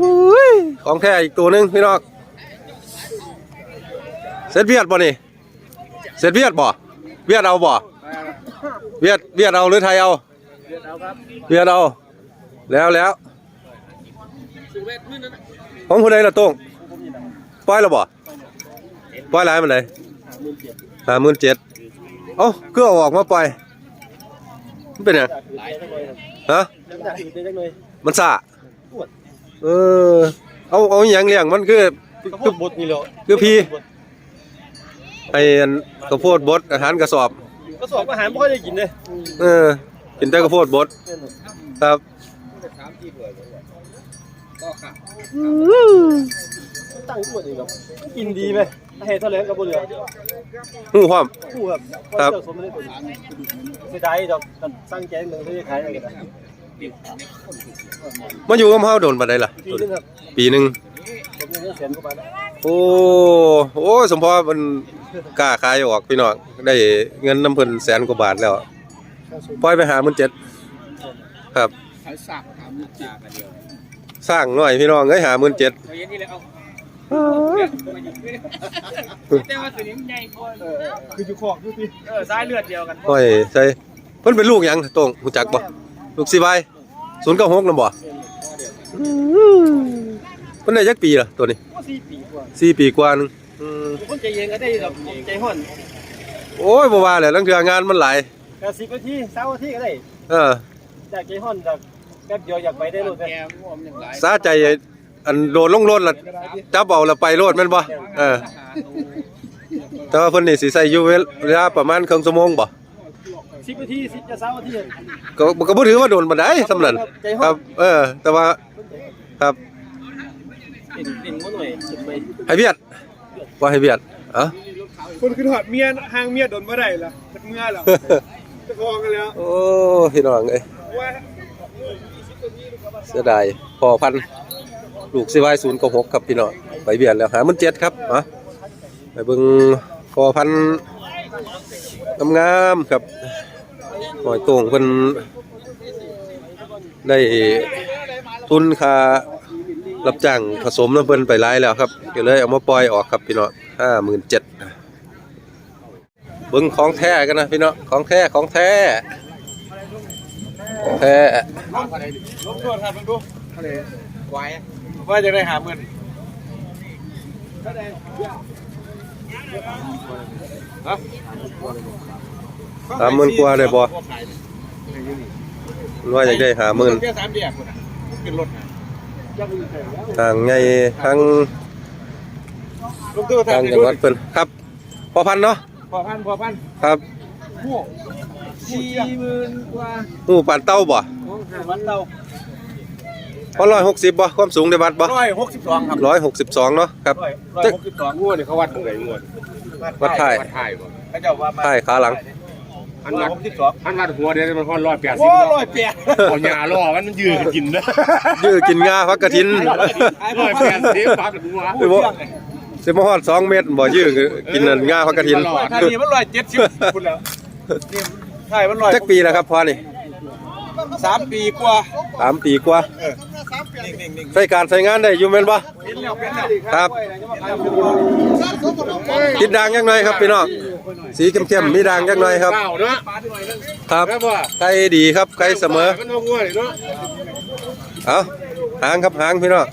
อุ้ยของแท้อีกตัวหนึงพี่น้องเสร็จเวียดบ่นี่เสร็จเวียดบ่เวียดเอาบ่เวียดเวียดเอาหรือไทยเอาเวียดเอาแล้วแล้วของผู้ใดล่ะโต้งปล่อยแล้วบ่ปล่อยหลายมันไดห้าหมื่นเจ็ดเอ้าเครื่องเอาออกมาปล่อยมันเป็นหยังฮะมันซ่า เออ เอาเอาอหย่างเลี้ยงมันคือก็บดนี่แหละคือพี่ไอ้อันข้าวโพดบดอาหารกระสอบก็สอบอาหารไม่ค่อยได้กินเลยเออกินแต่ข้าวโพดบดครับตั้งตัวเองครับกินดีไหมถ้าเห็ดเท่าไหร่กับบนเรือหูความคู่ครับครับสมไม่ได้ตัวเสียดายดอกสร้างแกงหนึ่งไม่ได้ขายอะไรกัน มาอยู่กับเฮาโดนปานใดล่ะ ปีนึงครับปีหนึง ผมยังเงินแสนกว่าบาทโอ้ โอ้สมพอมันกล้าขายออกพี่น้องได้เงินน้ำเพิ่นแสนกว่าบาทแล้วปล่อยไปหามันเจ็ดครับ ขายสักถามลูกจ่ากันเดียวสร้างหน่อยพี่น้องเอ้ยหามันเจ็ดเอาเย็นนี่เลยเอาแต่ว่าตัวนี้มันใหญ่กว่าคืออยู่คอกอยู่ที่เออสายเลือดเดียวกันห้อยใส่เพิ่นเป็นลูกหยังตรงรู้จักบ่ลูกสิบาย 096นำบ่เพิ่นได้จักปีล่ะตัวนี้ว่าสี่ปีกว่าสี่ปีกว่าหนึงอืมคนใจเย็นก็ได้ดอกใจห่อนโอ้ยบ่ว่าแหละลังเทื่องานมันหลายกระสิบนาทีเช้านาทีก็ได้เออจากใจห่อนจากแป๊บเดียวอยากไปได้เลยแกมวมอย่างไรสาใจอันโดนลงรถล่ะจับเอาแล้วไปรถแม่นบ่เออแต่ว่าเพิ่นนี่สิใส่อยู่เวลาประมาณครึ่งชั่วโมงบ่ สิบนาทีสิบจะเช้านาทีก็ก็บ่ถือว่าโดนปานใดสำนั้นครับ เออ แต่ว่าครับเห็นเห็นว่าหน่อยจุดไปให้เบียดว่าให้เบียดเอ้าคนคือถอดเมียห่างเมียโดนเมื่อไหร่ล่ะจากเมื่อเหรอจะคองกันแล้ว โอ้พี่น้องเอ้ยว่าเสียดายพอพันธุ์ลูกสิวายศูนย์กับหกครับพี่น้องไปเบียดแล้วหามันเจ็ดครับมาไปเบิ่งพอพันธุ์งามๆครับ หอยโต่งเพิ่นได้ทุนค่ารับจ้างผสมน้ำเพิ่นไปหลายแล้วครับก็เลยเอามาปล่อยออกครับพี่น้องห้าหมื่นเจ็ดเบิ่งของแท้กันนะพี่น้องของแท้ของแท้ของแท้ลบโทษครับดูอะไว้ว่าจะได้หาเงินฮะ สามหมื่นกว่าได้บ่ว่าอยากได้หาหมื่นแค่สามเดียคนอะเป็นรถนะทางไงทางลบตัวทางจังหวัดเพิ่นครับพอพันเนาะพอพันพอพันครับผู้สี่หมื่นกว่าหมู่ปานเต้าบ่ของหาวันเราพอร้อยหกสิบบ่ความสูงได้วัดบ่ร้อยหกสิบสองครับร้อยหกสิบสองเนาะครับ ร้อยร้อยหกสิบสองงวดนี่เขาวัดตรงไหนงวดวัดท้ายวัดท้ายบ่เขาเจ้าว่ามาท้ายขาหลัง อันวัดหกสิบสองอันวัดหัวเดี๋ยวมันพอร้อยแปดสิบโอ้ร้อยแปดเอาหญ้าล่อมันมันยืนกินนะยื้อกินงาพักกระถินร้อยแปดสิบปัดหัวสิบ่สิบ่ฮอด2เมตรบ่ยื้อกินนั่นงาพักกระถินท่านี้มันร้อยเจ็ดสิบคุณแล้วนี่ใช่มันร้อยจักปีแล้วครับพอนี่สามปีกว่าสามปีกว่านิ่งๆๆใช้การใช้งานได้อยู่แม่นบ่เป็นแล้วเป็นแล้วครับติดด่างจักหน่อยครับพี่น้อง สีเข้มๆมีด่างจักหน่อยครับ เก้าเนาะครับครับว่าไก่ดีครับไก่เสมอมันเอางัวนี่เนาะเอาหางครับหางพี่น้อง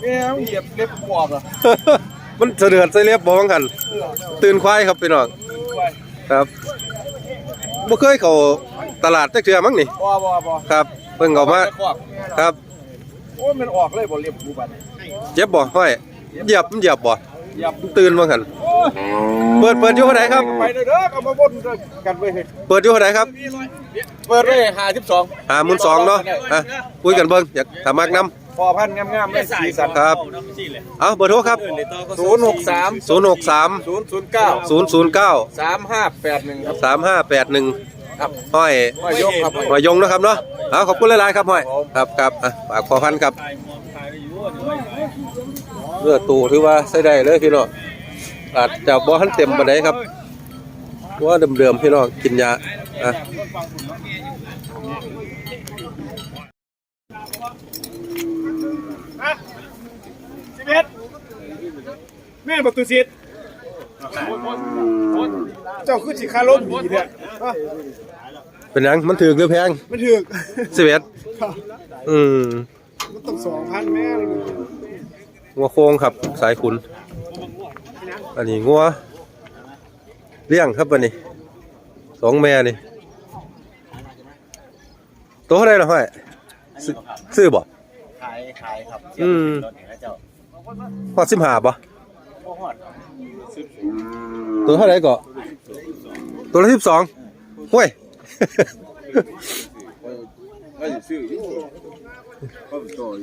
แม่งเหยียบเล็บปอบอะมันเสดือดใส่เรียบบ่วังหันตื่นควายครับพี่น้องครับบ่เคยเข้าตลาดจักเทื่อมั้งนี่บ่บ่บ่ครับ เพิ่งเข้ามาครับ โอ้ยมันออกเลยบ่เล็บกูบัดเจ็บบ่ห้อย เหยียบมันเหยียบบ่เหยียบตื่นวังหันเปิดเปิดอยู่เท่าไหร่ครับ ไปเด้อเด้อเอามาวนกันไปเฮ้ยเปิดอยู่เท่าไหร่ครับ เปิดเลย52 52,000เนาะอะคุยกันเบิ่งอยากถ้ามักนํพอพันงามๆเลยสีสันครับ เอาเบอร์โทรครับ 063 063 009 009 3581 ครับ 3581 ครับห้อยห้อยยกครับหอยยงนะครับเนาะเอาขอบคุณหลายๆครับหอย ครับครับอะฝากพอพันครับ เลือดตูถือว่าใช้ได้เลยพี่น้องอาจจะบ่ทันเต็มปานใดครับว่าเดิมๆพี่น้องกินยาอะฮะสิบเอ็ดแม่ประตูสิทธิ์เจ้าคือสิคาล้มดีเนี่ยฮะเป็นหยังมันถือหรือแพง มันถึกสิบเอ็ดอืม มันต้องสองพันแม่เลย งัวโค้งครับ สายขุน อันนี้งัวเลี้ยงครับวันนี้สองแม่นี่ตัวเท่าไหรล่ะห้อยซื้อซื้อบ่ขายขายครับอืมรถเห็นแล้วเจ้าฮอดสิบห้าบ่พ่อหอดครับตัวเท่าไหรก็ตัวละสิบสองห้วย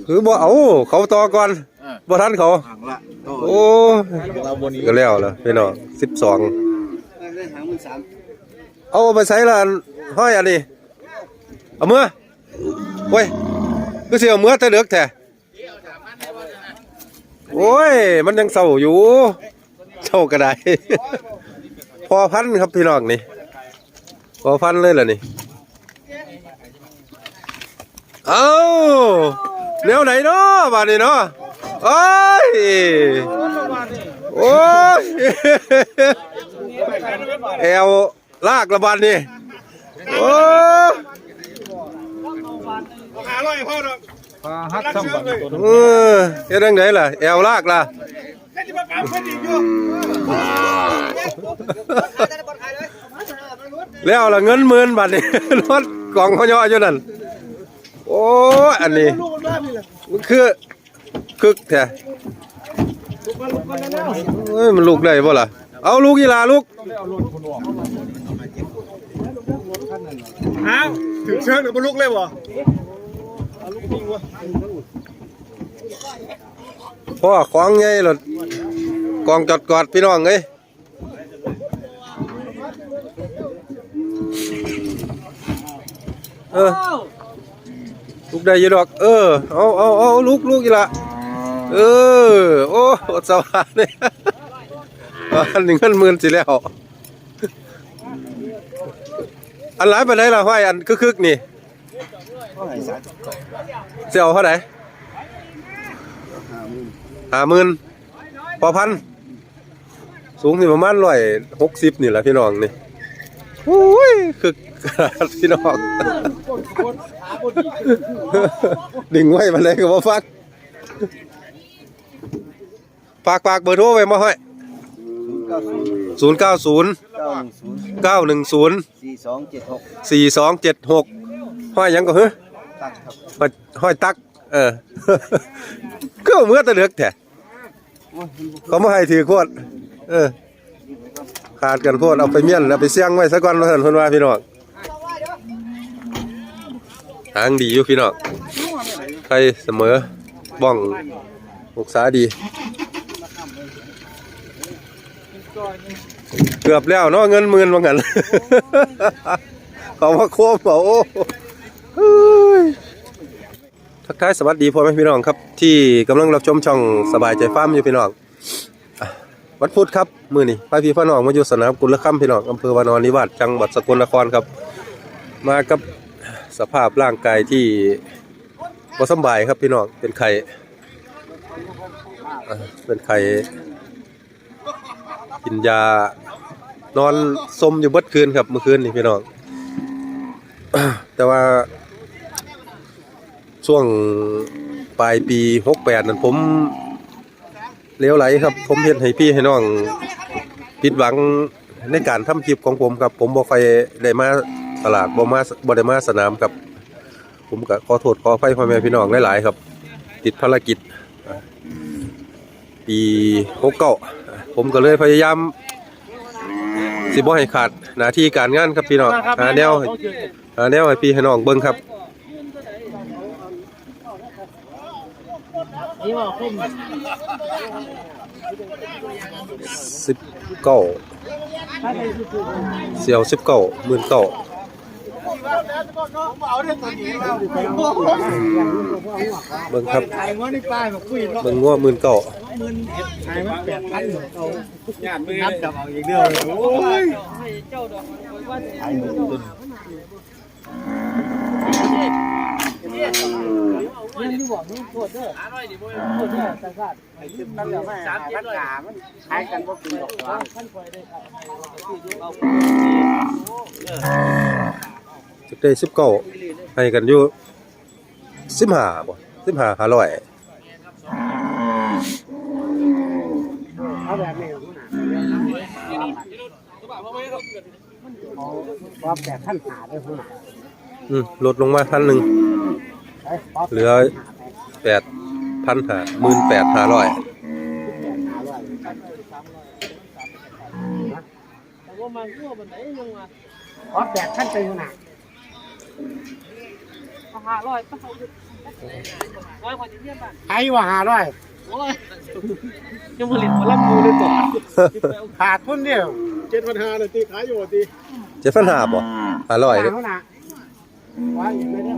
คือบ่เอาเขาต่อก่อนบ่ทันเขา ห่างละโอ้เราบนนี้ก็แล้วล่ะพี่น้องสิบสองได้หางมันสามเอาไปใส่ละอันห้อยอันนี้เอามือเว้ยคือสิเอามือแต่เลือกแท้โอ้ย มันยังเศร้าอยู่เศร้าก็ได้ พอพันครับพี่น้องนี่ พอพันเลยล่ะนี่ เอาแนวไหนเนาะบาดนี้เนาะโอ้ยโอ้ยแอวลากระบาดนี่โอ้หาร้อยพ่อเนาะฮักซ้ำเลยเออเฮ็ดจังไดล่ะแอวลากล่ะแล้วล่ะเงินหมื่นบาทนี่รถกล่องเขาย่ออยู่นั่น โอ้ยอันนี้ลูกมันบ้านนี่แหละมันคือคึกแท้เอ้ยมันลูกได้บ่ล่ะเอาลูกอีหลาลูกอ้าวถึงเชิงหรือบรรลุกเลยบ่พ่อของใหญ่รถกองจอดกอดพี่น้องเอ้ยเออ ลูกได้อยี่ดอก เออ เอาเอาเอาลูกลูกอีละเออ โอ้อดสวรรค์เนี่ยอันหนึ่งเงินหมื่นสิแล้ว อันหลายไปไหนละห้อยอันคึกๆนี่ก็หายสาเสียวเท่าไหร่ห้าหมื่นพอพัน สูงสิประมาณร้อยหกสิบนี่แหละพี่น้องนี่โอ้ยคือ พี่น้องดึงไว้มาเลยก็บ่ฟักฝากฝากเบอร์โทรไว้มาห้อยเก้าศูนย์ศูนย์เก้าศูนย์เก้าหนึ่งศูนย์เก้าหนึ่งศูนย์สี่สองเจ็ดหกสี่สองเจ็ดหกห้อยหยังก็เฮ้ยตักครับห้อยห้อยตัก เออก็เอามื่อแตะเลือกแท้เขามาให้ถือโคตรเออขาดกันโคตรเอาไปเมี่ยนเอาไปเสี่ยงไว้ซะก่อนว่าซั่นเพิ่นว่าพี่น้อง ทางดีอยู่พี่น้องใครเสมอบ้องปรึกษาดี เกือบแล้วเนาะเงินหมื่นว่างั้นเขามาโคมเอาโอ้เฮ้ยทักทายสวัสดีพ่อแม่พี่น้องครับ ที่กำลังรับชมช่องสบายใจฟ้ามอยู่พี่น้องวันพุธครับมือนี้พาพี่พ่อน้องมาอยู่สนามกุลคัมพี่น้องอำเภอวานอนนิวาสจังหวัดสกลนครครับ มากับ สภาพร่างกายที่บ่สบายครับพี่น้องเป็นไข่เป็นไข้กินยานอนสมอยู่เบิดคืนครับเมื่อคืนนี่พี่น้องแต่ว่า ช่วงปลายปี68นั้นผมเลี้ยวไหลครับ ผมเฮ็ดให้พี่ให้น้องผิดหวังในการทำคลิปของผมครับ ผมบ่ค่อยได้มา ตลาดบ่มาบ่ได้มาสนามครับ ผมก็ขอโทษขออภัยพ่อแม่พี่น้องหลายๆครับ ติดภารกิจ ปี69ผมก็เลยพยายาม สิบ่ให้ขาดหน้าที่การงานครับพี่น้องหาแนวให้หาแนวให้พี่ให้น้องเบิ่งครับสิบเก้าเสี่ยวสิบเก้าหมื่นเก้า เบิ่งครับไอ้งอนี่ป้ายมาคุยเนาะเบิ่งงัวหมื่นเก้าไอ้มันแปดพันเอาญาติมือนับจับเอาอีกเดียวเลยโอ้ยขายหนึ่งตุนบอกนี่โทษเด้อโทษเด้อสังกัดไอ้ตึ้มนั่นแหละแม่สามเจ็ดร้อยมันขายกันบ่กินดอกว่าท่านคอยได้เอา จะได้สิบเก้าให้กันอยู่สิบห้าบ่สิบห้าห้าร้อยเอาแบบนี้ว่าแบบท่านหาได้พุ่นอืมลดลงมาพันหนึ่งเหลือแปดพันห้าหมื่นแปดห้าร้อยขอแปดท่านไปอยู่น่ะ ห้าร้อยต้องเอาร้อยกว่าจะเทียบบ้านขายว่าหาร้อยโอ้ยยังผลิตมาลับมูเลยตัวขาดทุนเดียวเจ็ดพันห้าเลยตีขายอยู่ตีเจ็ดพันห้าบ่ห้าร้อยเด้อเท่าน่ะว่าอยู่ไม่ได้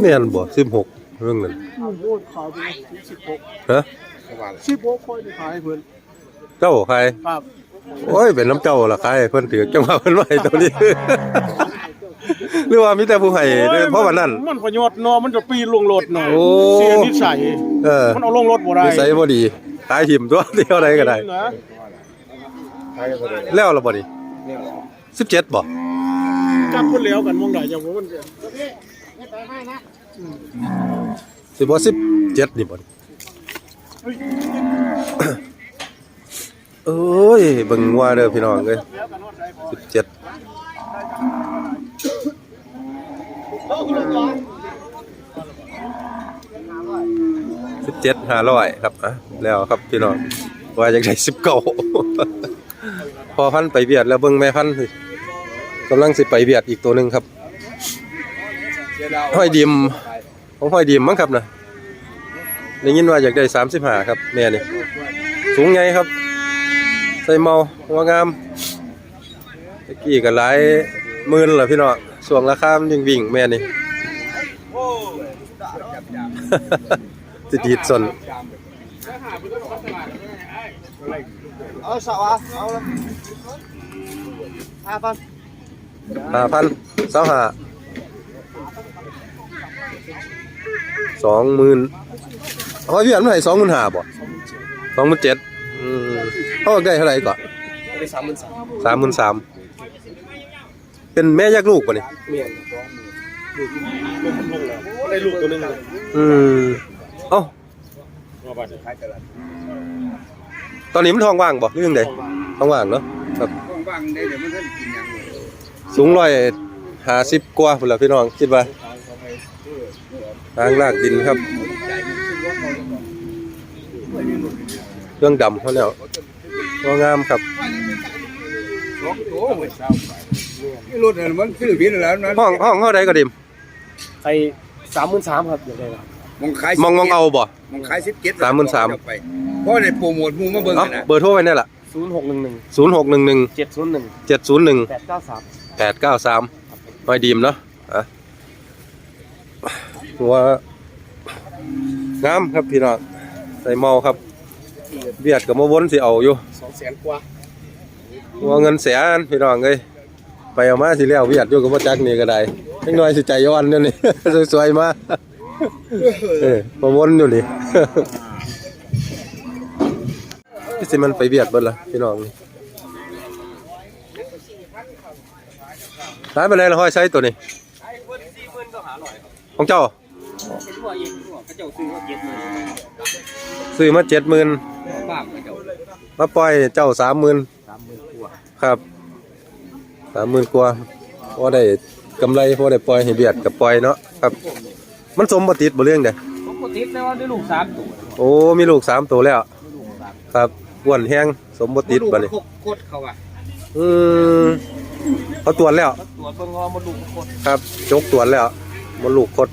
แม่นบ่สิบหกเรื่องนั้นพูดขายไปสิบหกฮะสิบหกคนขายให้เพิ่นเจ้าใครครับ โอ้ยเป็นน้ำเจ้าล่ะใครเพิ่นถือจังหวะเพิ่นไว้ตัวนี้ หรือว่ามีแต่ผู้ให้เด้อเพราะว่านั่นมันประโยชน์เนาะมันจะปีนลงรถเนาะโอ้ เสียนิสัยเออมันเอาลงรถบ่ได้นิสัยบ่ดีขายหิมตัวเดียวใดก็ได้ นะแล้วล่ะบ่นี่17บ่จับคนเหลวกันมองไหนจังว่ามันสิบ่17นี่บ่นี่ เอ้ยเบิ่งว่าเด้อพี่น้องเอ้ย17สิบเจ็ดห้าร้อยครับอะแล้วครับพี่น้องว่าอยากได้สิบเก้าพอพันไปเบียดแล้วเบิ่งแม่พันสิกำลังสิไปเบียดอีกตัวหนึ่งครับห้อยดิมของห้อยดิมมั้งครับนะได้ยินว่าอยากได้สามสิบห้าครับแม่นี่สูงไงครับ ใส่เมาหัวงามตะกี้ก็หลายหมื่นเหรอพี่น้องส่วงราคามันวิ่งวิ่งๆแม่นี่ติดดีดสนเอาสวะเอาละห้าพันห้าพันสองห้าสองหมื่นเขาพี่อันเท่าไหร่สองหมื่นห้าบ่สองหมื่นเจ็ด อืมเขาได้เท่าไหร่ก่อนได้สามหมื่นสามสามหมื่นสามเป็นแม่ยักลูกป่ะนี่เมียนได้ลูกตัวนึงเลยอืมเอ้าตอนนี้มันท้องว่างบ่หรือยังไงท้องว่างเนาะครับว่างได้เดี๋ยวมันก็กินยังสูงร้อยห้าสิบกว่าพุ่นละพี่น้องคิดว่าทางลากดินครับ เครื่องดำเขาแล้วก็งามครับโอ้ยเศร้าไปนี่รถเนี่ยมันซื้อผิดแล้วนะห้องห้องเท่าใดก็ดิมไอ้สามหมื่นสามครับอย่างไรครับมองขายมองมองเอาบ่มองขายสิบเจ็ดสามหมื่นสามไปเพราะในโปรโมทหมูมาเบิ่งเอากันนะเบอร์โทรไว้นี่แหละศูนย์หกหนึ่งหนึ่งศูนย์หกหนึ่งหนึ่งเจ็ดศูนย์หนึ่งเจ็ดศูนย์หนึ่งแปดเก้าสามแปดเก้าสามห้อยดีมเนาะอะหัวงามครับพี่น้องใส่เมาครับ เบียดกับมาวนสิเอาอยู่สองแสนกว่าหัวเงินแสนพี่น้องเอ้ยไปเอามาสิแล้วเบียดอยู่กับมาจักนี่ก็ได้เล็กน้อยสิใจย้อนเนี่ยวนี่ สวยๆมาเออมาวนอยู่นี่ สิมันไปเบียดเบิดละพี่น้องนี่ร้านไปไหนละห้อยไซส์ตัวนี้ของเจ้าเป็นตัวเองตัวกระเจ้าซื้อว่าเก็บเลยซื้อมาเจ็ดหมื่น ป้ากระเจ้ามาปล่อยเจ้าสามหมื่นสามหมื่นกว่าครับสามหมื่นกว่าพอได้กำไรพอได้ปล่อยให้เบียดกับปล่อยเนาะครับ มันสมบติดบ่เรื่องเด้ผมก็ติดแล้วว่าได้ลูกสามตัวโอ้มีลูกสามตัวแล้วครับอ้วนแห้งสมบติดบ่นี่โคตรเขาอะอืมเขาตรวจแล้วตัวเพิ่งงอมาลูกโคตรครับจกตรวจแล้วมันลูกคด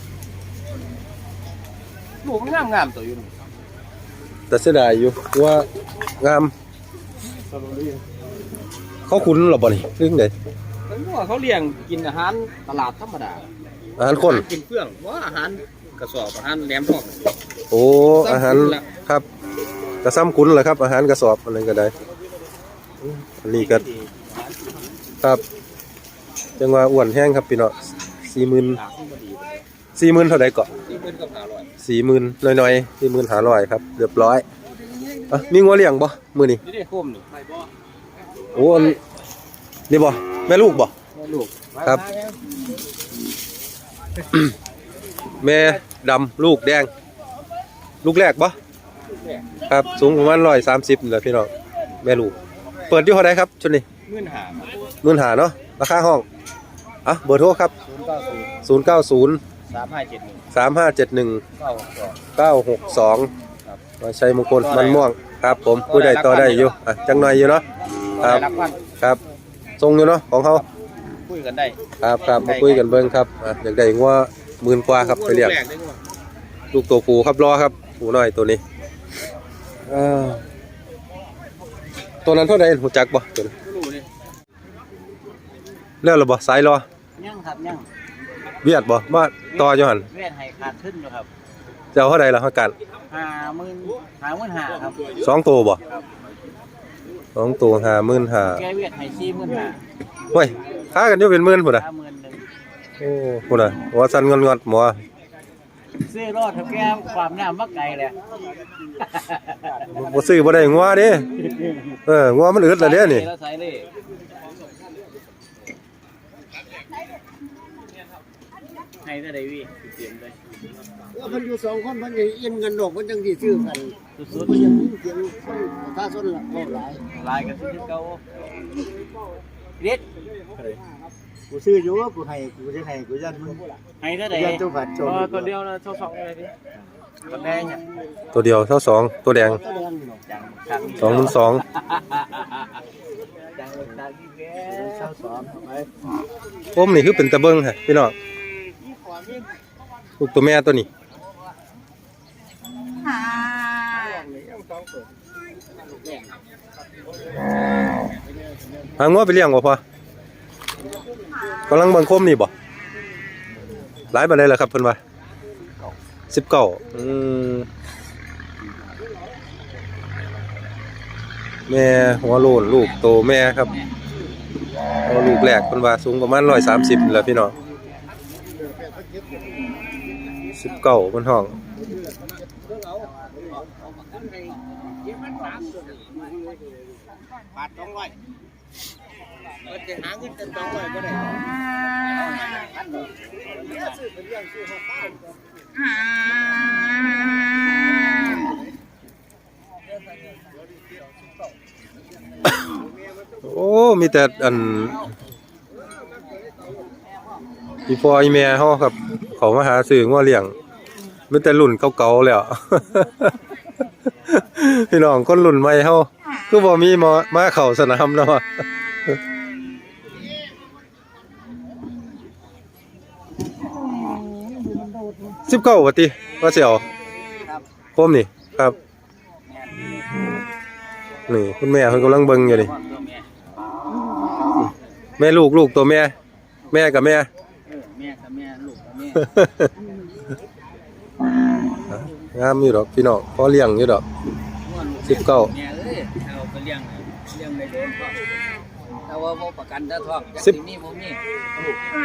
ลูกมันงามงามตัวอยู่นี่ แต่เสียดายอยู่ว่างามเขาคุ้นหรอบ่นี่เรื่องใดเพิ่นว่าเขาเลี้ยงกินอาหารตลาดธรรมดาอาหารคนกินเครื่องว่าอาหารกระสอบอาหารแหลมทองโอ้อาหารซ้ำคุ้นละครับกระซ้ำคุ้นแหละครับ อาหารกระสอบอะไรก็ได้อันนี้ก็ครับจังว่าอ้วนแห้งครับพี่น้องสี่หมื่น สี่หมื่นเท่าไหร่ก่อนสี่หมื่นกับหาร้อยสี่หมื่นน้อยน้อยสี่หมื่นหาร้อยครับเรียบร้อยมีงัวเลี้ยงบ่มือนี่นี่ได้โหนี่บ่แม่ลูกบ่แม่ลูกครับ แม่ดำลูกแดง ลูกแรกบ่ครับสูงประมาณร้อยสามสิบเลยพี่น้องแม่ลูก เปิดที่เท่าไหครับชุดนี้มื่นหามื่นหาเนาะราคาห้องอะเบอร์โทรครับศูนย์เก้าศูนย์ สามห้าเจ็ดหนึ่งสามห้าเจ็ดหนึ่งเก้าสอง เก้าหกสองมาใช้มงคลมันม่วงครับ ผมผู้ใดต่อได้อยู่อะจังหน่อยอยู่เนาะครับ รัครับทรงอยู่เนาะของเขาคุยกันได้ครับครับมาคุยกันเบิ้งครับอะอยากได้ว่าหมื่นกว่าครับไปเรียก ลูกตัวผูครับรอครับผูน้อยตัวนี้ตัวนั้นเท่าไหร่หูจักบ่ตัวนั้นรู้นี่แวหรือบ่สายรอ ยังครับยัง เวียดบ่มาต่ออยู่หั่นเวียนให้ขาดขึ้นอยู่ครับจะเอาเท่าไหร่ล่ะฮะกันห้าหมื่นห้าหมื่นห้าครับสองตัวบ่สองตัวห้าหมื่นห้าแกเวียนให้สี่หมื่นห้าเฮ้ยค้ากันอยู่เป็นหมื่นพุ่นน่ะห้าหมื่นหนึ่งโอ้พุ่นน่ะหัวสั่นงอนๆหมอซื้อรอดครับแกความน้ำมักไก่เลยบ่ซื้อบ่ได้งัวเด้เอองัวมันอึดแล้วเด้นี่ แล้ว ใส่เลยให้ได้ไดวิเตรียมเลยว่ามันอยู่สองคนมันยังอินกันดอกมันยังที่ซื้อกันสุดมันยังมีเสียงคนประชาชนหลักหลายๆลายกันที่เก่าเด็ดกูซื้ออยู่ว่ากูให้กูจะให้กูยันมึงให้ได้ไดยันเจ้าผัดโจมตัวเดียวนะโชว์สองเลยดิคนแดงอะตัวเดียวเท่าสองตัวแดงก็แดงหรอกจังจังสองหมื่นสองจังจังที่แกเช้าสองไปผมนี่คือเป็นตะเบิงฮะพี่น้อง ลูกตัวแม่ตัวนี้หางัวไปเลี้ยงบ่พอกำลังเบิ่งคมนี่บ่หลายปานใดล่ะครับเพิ่นว่า19อืมแม่หัวโลนลูกโตแม่ครับลูกแรกเพิ่นว่าสูงประมาณ130นี่แหละพี่น้อง 19เพิ่นห้องบาทสองร้อยมันจะหาเงินเป็นสองร้อยก็ได้โอ้ มีแต่อันอีพออีแม่เฮาครับ เขามาหาซื้องัวเลี้ยงมีแต่รุ่นเก่าๆแล้วพี่น้องคนรุ่นใหม่เฮาคือบ่มีมามาเข้าสนามเนาะสิบเก้าวัติว่าเสียวโคมนี่ครับ นี่คุณแม่เพิ่นกำลังเบิ่งอยู่นี่แม่ลูกลูกตัวแม่ แม่กับแม่แม่กับแม่ลูกกับแม่ งามอยู่ดอกพี่น้องพอเลี้ยงอยู่ดอกสิบเก้าแม่เอ้ยเอาไปเลี้ยงเลี้ยงในโดนก็แต่ว่าบ่ประกันตาทองจากสิบที่นี่ผมนี่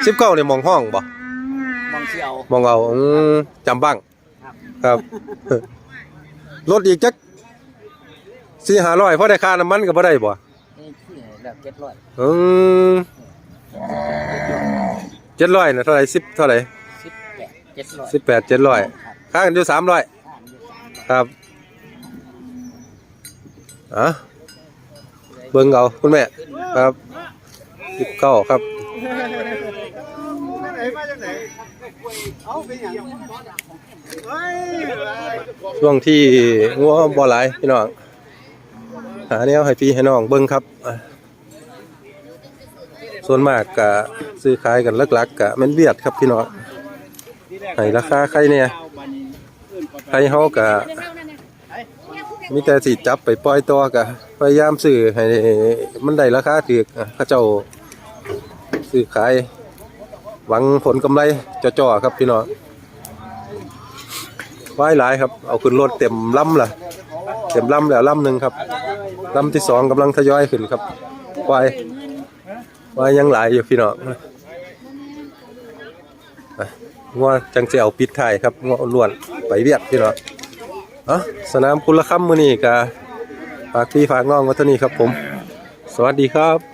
สิบเก้าเนี่ยมองห้องบ่มองเที่ยวมองเอาอืมจำบ้างครับรถอีกจักสี่ห้าร้อยพอได้ค่าน้ำมันก็บ่ได้บ่นี่ที่แบบเจ็ดร้อยอืมเจ็ดร้อยนะเท่าไหร่สิบเท่าไหร่สิบแปด เจ็ดร้อยสิบแปดเจ็ดร้อยค่ากันอยู่สามร้อยครับอะเบิ่งเอาคุณแม่ครับสิบเก้าครับเอาไปอย่างช่วงที่งัวบ่หลายพี่น้องหาแนวให้พี่ให้น้องเบิ่งครับอะส่วนมากก็ซื้อขายกันหลักๆก็แม่นเวียดครับพี่น้อง ให้ราคาใครเนี่ยใครเฮาก็มีแต่สิจับไปปล่อยตัวก็พยายามซื้อให้มันได้ราคาถูกอะเขาเจ้าซื้อขาย หวังผลกำไรจ่อๆครับพี่น้องไว้หลายครับ เอาขึ้นรถเต็มลำล่ะ เต็มลำแล้วลำหนึ่งครับลำที่สองกำลังทยอยขึ้นครับไว้ไว้ยังหลายอยู่พี่น้อง งัวจังสิเอาปิดท้ายครับงัวล้วนไปเวียดพี่เน้องเอะสนามกุลคำมือนี่กะฝากพี่ฝากน้องวัฒนีครับผม สวัสดีครับ